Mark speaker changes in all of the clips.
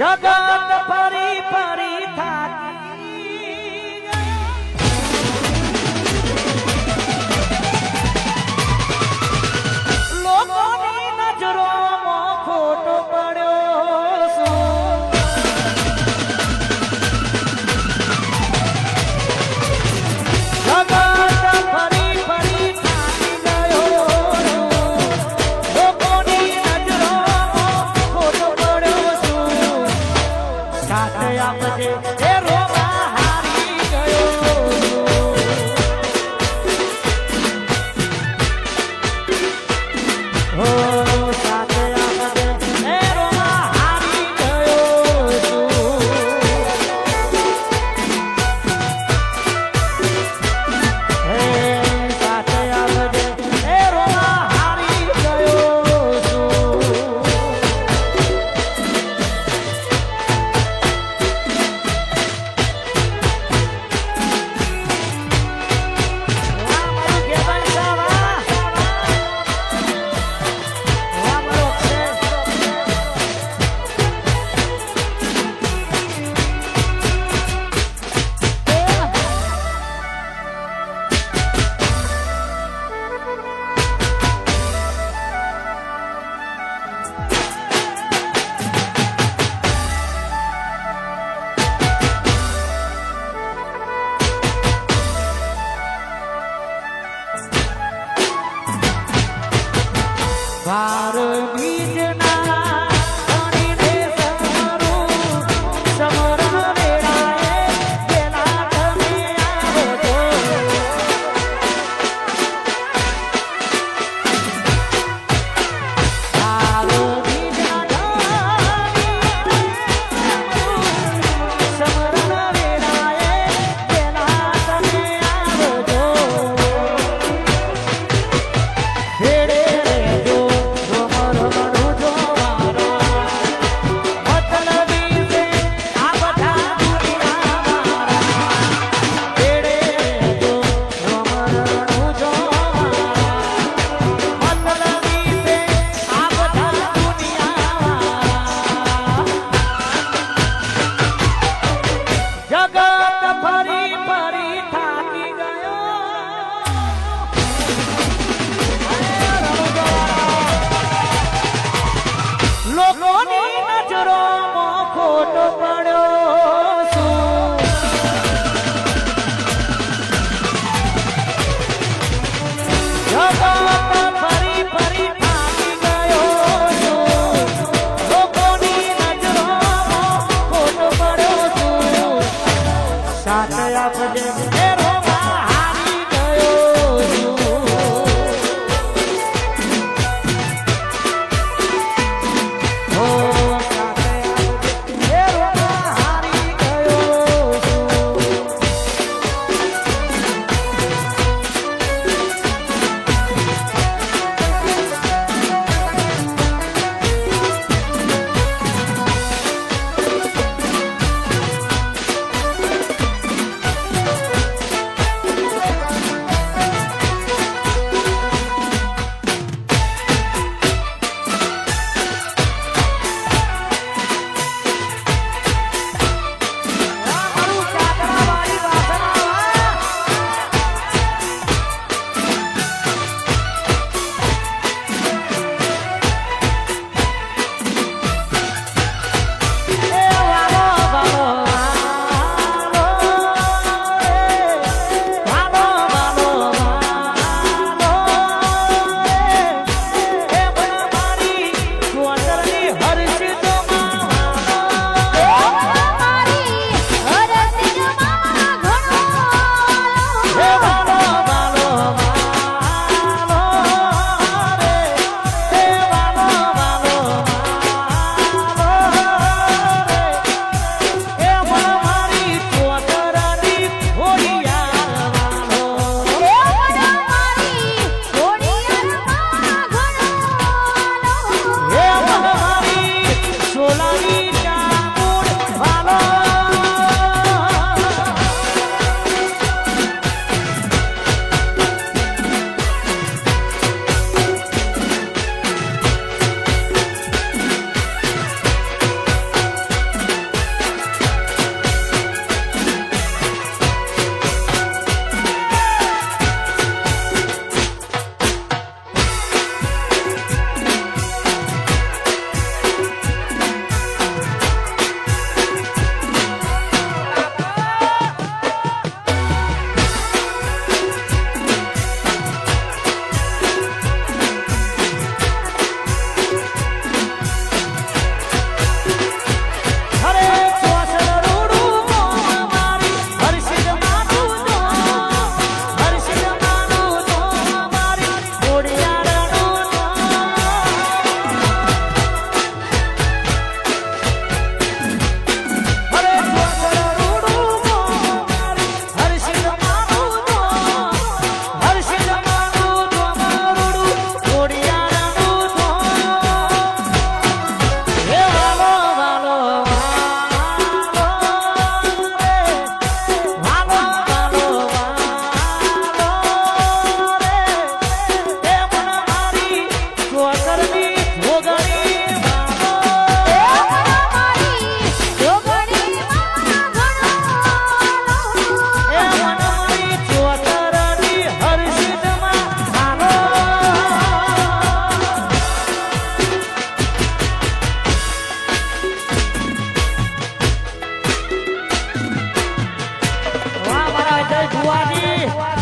Speaker 1: يا Father. ตัว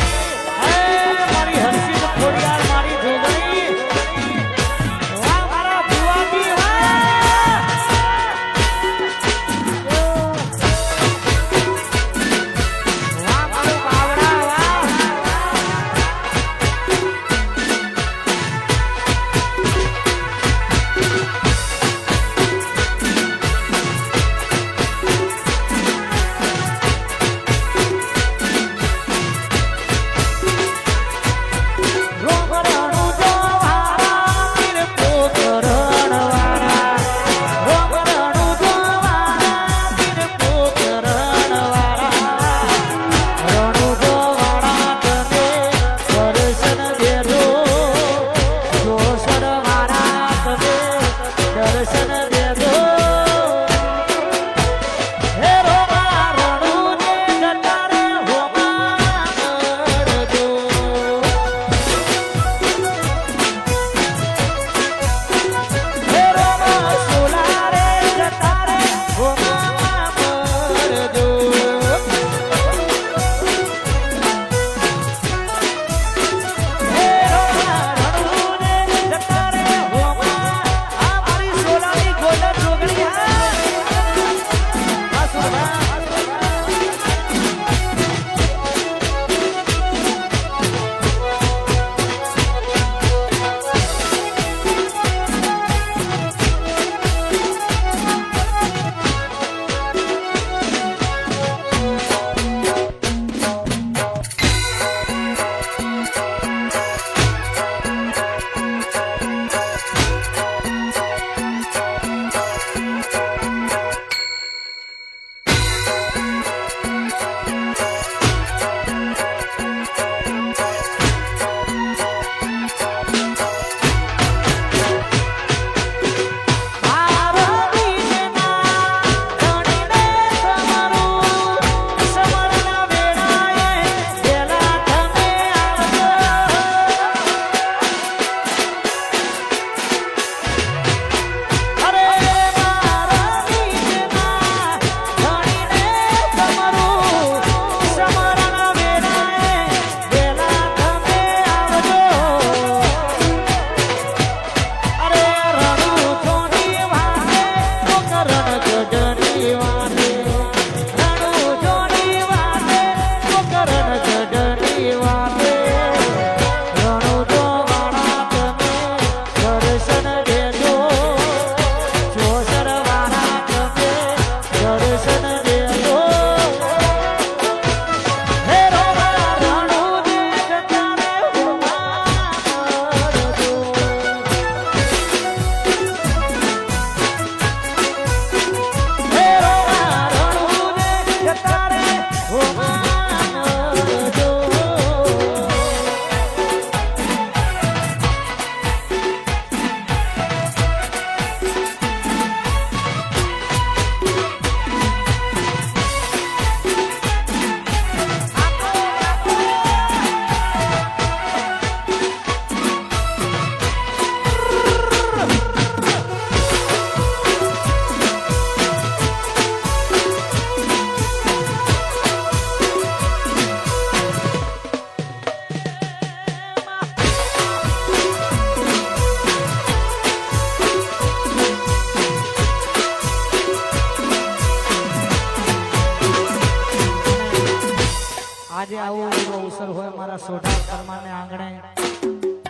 Speaker 1: Sodha પરમાને આંગણે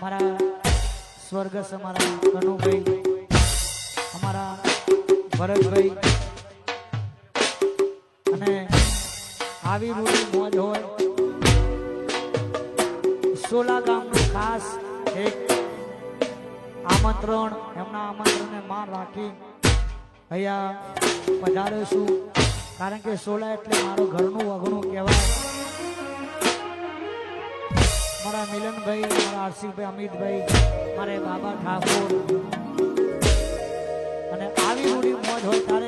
Speaker 1: મારા સ્વર્ગસ્થ અમારા કનુભાઈ, અમારા ભરતભાઈ અને આવી રૂડી મોજ હોય. સોલા ગામનું ખાસ એક આમંત્રણ, એમના આમંત્રણને માન રાખી અહીંયા પધાર્યો છું. કારણ કે સોલા એટલે મારો ઘરનું વગણું કહેવાય. મારા મિલનભાઈ મારા આરસીભાઈ અમિતભાઈ મારે બાબા ઠાકોર. અને આવી મોડી મોજ હોય તારે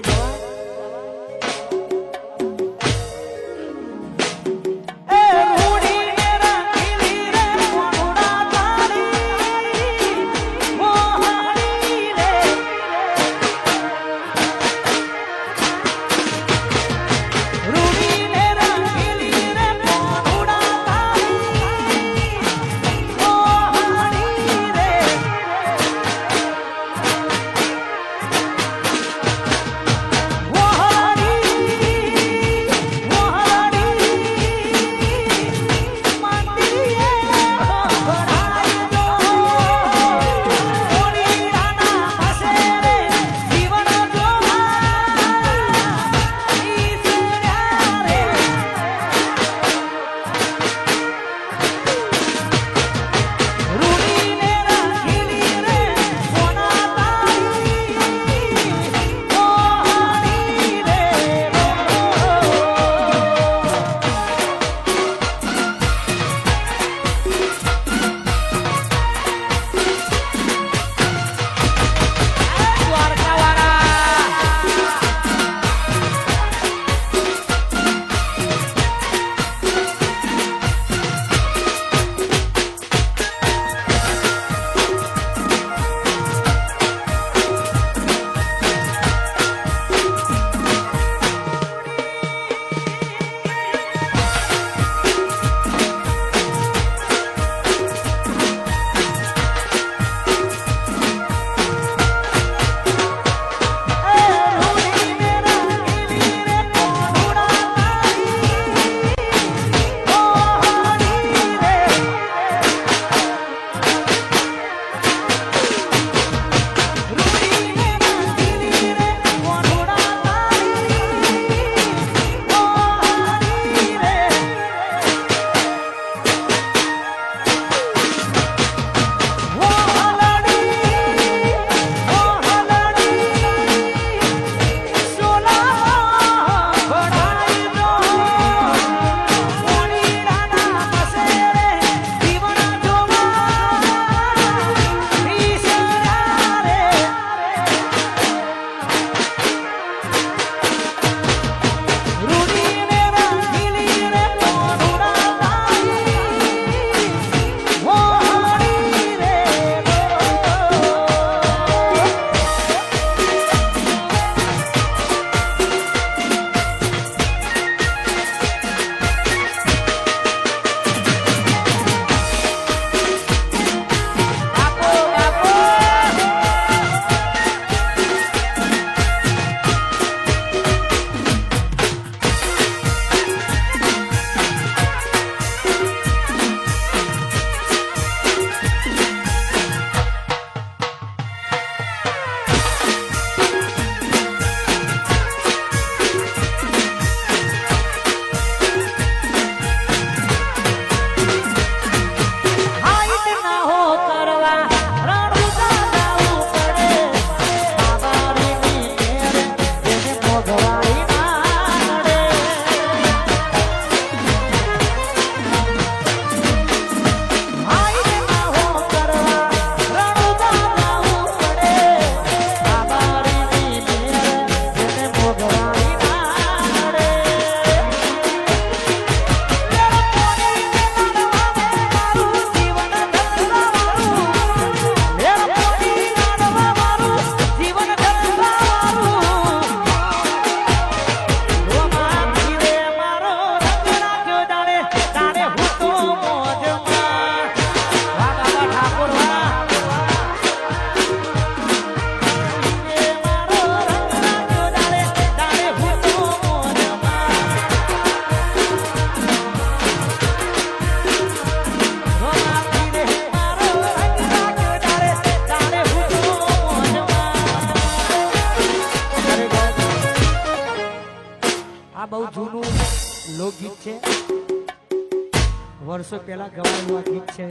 Speaker 1: વર્ષો પહેલા ગવાયેલું આ ગીત છે.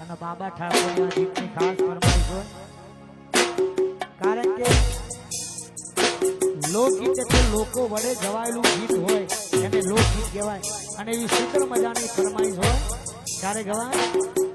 Speaker 1: અને બાબા ઠાકોરની ગીતની ખાસ ફરમાઈશ હોય. કારણ કે લોકગીત એટલે લોકો વડે ગવાયેલું ગીત હોય, એને લોકગીત કહેવાય. અને એવી સુંદર મજાની ફરમાઈશ હોય. ક્યારે ગવાય?